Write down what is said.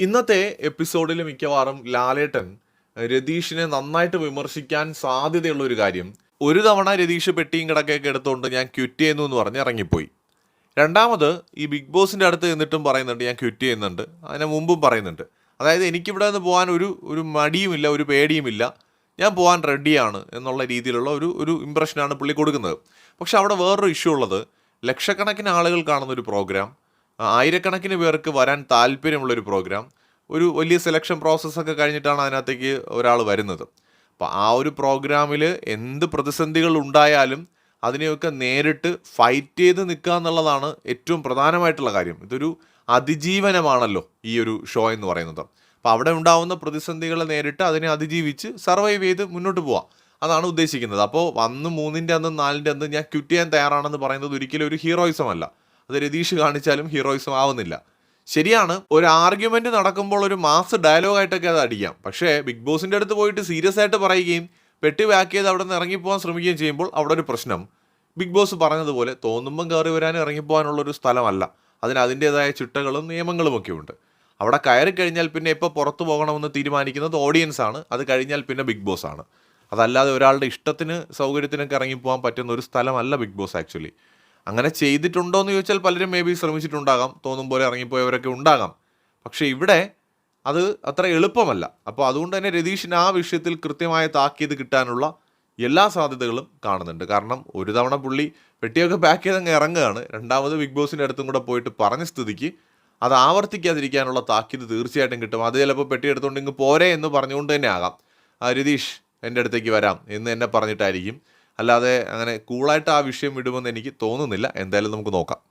ഇന്നത്തെ എപ്പിസോഡിൽ മിക്കവാറും ലാലേട്ടൻ രതീഷിനെ നന്നായിട്ട് വിമർശിക്കാൻ സാധ്യതയുള്ള ഒരു കാര്യം ഒരു തവണ രതീഷ് പെട്ടിയും കിടക്കയൊക്കെ എടുത്തുകൊണ്ട് ഞാൻ ക്വിറ്റ് ചെയ്യുന്നു എന്ന് പറഞ്ഞ് ഇറങ്ങിപ്പോയി. രണ്ടാമത് ഈ ബിഗ് ബോസിന്റെ അടുത്ത് നിന്നിട്ടും പറയുന്നുണ്ട് ഞാൻ ക്വിറ്റ് ചെയ്യുന്നുണ്ട് അതിന് മുമ്പും പറയുന്നുണ്ട്. അതായത് എനിക്കിവിടെ നിന്ന് പോകാൻ ഒരു ഒരു മടിയുമില്ല ഒരു പേടിയുമില്ല ഞാൻ പോകാൻ റെഡിയാണ് എന്നുള്ള രീതിയിലുള്ള ഒരു ഒരു ഇമ്പ്രഷനാണ് പുള്ളി കൊടുക്കുന്നത്. പക്ഷെ അവിടെ വേറൊരു ഇഷ്യൂ ഉള്ളത് ലക്ഷക്കണക്കിന് ആളുകൾ കാണുന്ന ഒരു പ്രോഗ്രാം ആയിരക്കണക്കിന് പേർക്ക് വരാൻ താല്പര്യമുള്ളൊരു പ്രോഗ്രാം. ഒരു വലിയ സെലക്ഷൻ പ്രോസസ്സൊക്കെ കഴിഞ്ഞിട്ടാണ് അതിനകത്തേക്ക് ഒരാൾ വരുന്നത്. അപ്പോൾ ആ ഒരു പ്രോഗ്രാമിൽ എന്ത് പ്രതിസന്ധികൾ ഉണ്ടായാലും അതിനെയൊക്കെ നേരിട്ട് ഫൈറ്റ് ചെയ്ത് നിൽക്കുക എന്നുള്ളതാണ് ഏറ്റവും പ്രധാനമായിട്ടുള്ള കാര്യം. ഇതൊരു അതിജീവനമാണല്ലോ ഈ ഒരു ഷോ എന്ന് പറയുന്നത്. അപ്പോൾ അവിടെ ഉണ്ടാവുന്ന പ്രതിസന്ധികളെ നേരിട്ട് അതിനെ അതിജീവിച്ച് സർവൈവ് ചെയ്ത് മുന്നോട്ട് പോവാം. അതാണ് ഉദ്ദേശിക്കുന്നത്. അപ്പോൾ അന്ന് മൂന്നിന്റെ അന്ന് നാലിന്റെ അന്ന് ഞാൻ ക്വിറ്റ് ചെയ്യാൻ തയ്യാറാണെന്ന് പറയുന്നത് ഒരിക്കലും ഒരു ഹീറോയിസം അല്ല. അത് രതീഷ് കാണിച്ചാലും ഹീറോയിസം ആവുന്നില്ല. ശരിയാണ് ഒരു ആർഗ്യുമെന്റ് നടക്കുമ്പോൾ ഒരു മാസ് ഡയലോഗായിട്ടൊക്കെ അത് അടിക്കാം. പക്ഷേ ബിഗ് ബോസിന്റെ അടുത്ത് പോയിട്ട് സീരിയസ് ആയിട്ട് പറയുകയും പെട്ടി ബാക്ക് ചെയ്ത് അവിടെ നിന്ന് ഇറങ്ങിപ്പോകാൻ ശ്രമിക്കുകയും ചെയ്യുമ്പോൾ അവിടെ ഒരു പ്രശ്നം. ബിഗ് ബോസ് പറഞ്ഞതുപോലെ തോന്നുമ്പം കയറി വരാനും ഇറങ്ങിപ്പോകാനുള്ള ഒരു സ്ഥലമല്ല. അതിന് അതിന്റേതായ ചിട്ടകളും നിയമങ്ങളും ഒക്കെ ഉണ്ട്. അവിടെ കയറി കഴിഞ്ഞാൽ പിന്നെ എപ്പോൾ പുറത്തു പോകണമെന്ന് തീരുമാനിക്കുന്നത് ഓഡിയൻസ് ആണ്. അത് കഴിഞ്ഞാൽ പിന്നെ ബിഗ് ബോസ് ആണ്. അതല്ലാതെ ഒരാളുടെ ഇഷ്ടത്തിന് സൗകര്യത്തിനൊക്കെ ഇറങ്ങിപ്പോകാൻ പറ്റുന്ന ഒരു സ്ഥലമല്ല ബിഗ് ബോസ് ആക്ച്വലി അങ്ങനെ ചെയ്തിട്ടുണ്ടോ എന്ന് ചോദിച്ചാൽ പലരും മേ ബി ശ്രമിച്ചിട്ടുണ്ടാകാം. തോന്നും പോലെ ഇറങ്ങിപ്പോയവരൊക്കെ ഉണ്ടാകാം. പക്ഷേ ഇവിടെ അത് അത്ര എളുപ്പമല്ല. അപ്പോൾ അതുകൊണ്ട് തന്നെ രതീഷിന് ആ വിഷയത്തിൽ കൃത്യമായ താക്കീത് കിട്ടാനുള്ള എല്ലാ സാധ്യതകളും കാണുന്നുണ്ട്. കാരണം ഒരു തവണ പുള്ളി പെട്ടിയൊക്കെ പാക്ക് ചെയ്ത് അങ്ങ് ഇറങ്ങുകയാണ്. രണ്ടാമത് ബിഗ് ബോസിന്റെ അടുത്തും കൂടെ പോയിട്ട് പറഞ്ഞ സ്ഥിതിക്ക് അത് ആവർത്തിക്കാതിരിക്കാനുള്ള താക്കീത് തീർച്ചയായിട്ടും കിട്ടും. അത് ചിലപ്പോൾ പെട്ടി എടുത്തുകൊണ്ട് ഇങ്ങ് പോരെ എന്ന് പറഞ്ഞുകൊണ്ട് തന്നെ ആകാം. രതീഷ് എന്റെ അടുത്തേക്ക് വരാം എന്ന് എന്നെ പറഞ്ഞിട്ടായിരിക്കും. അല്ലാതെ അങ്ങനെ കൂളായിട്ട് ആ വിഷയം വിടുമെന്ന് എനിക്ക് തോന്നുന്നില്ല. എന്തായാലും നമുക്ക് നോക്കാം.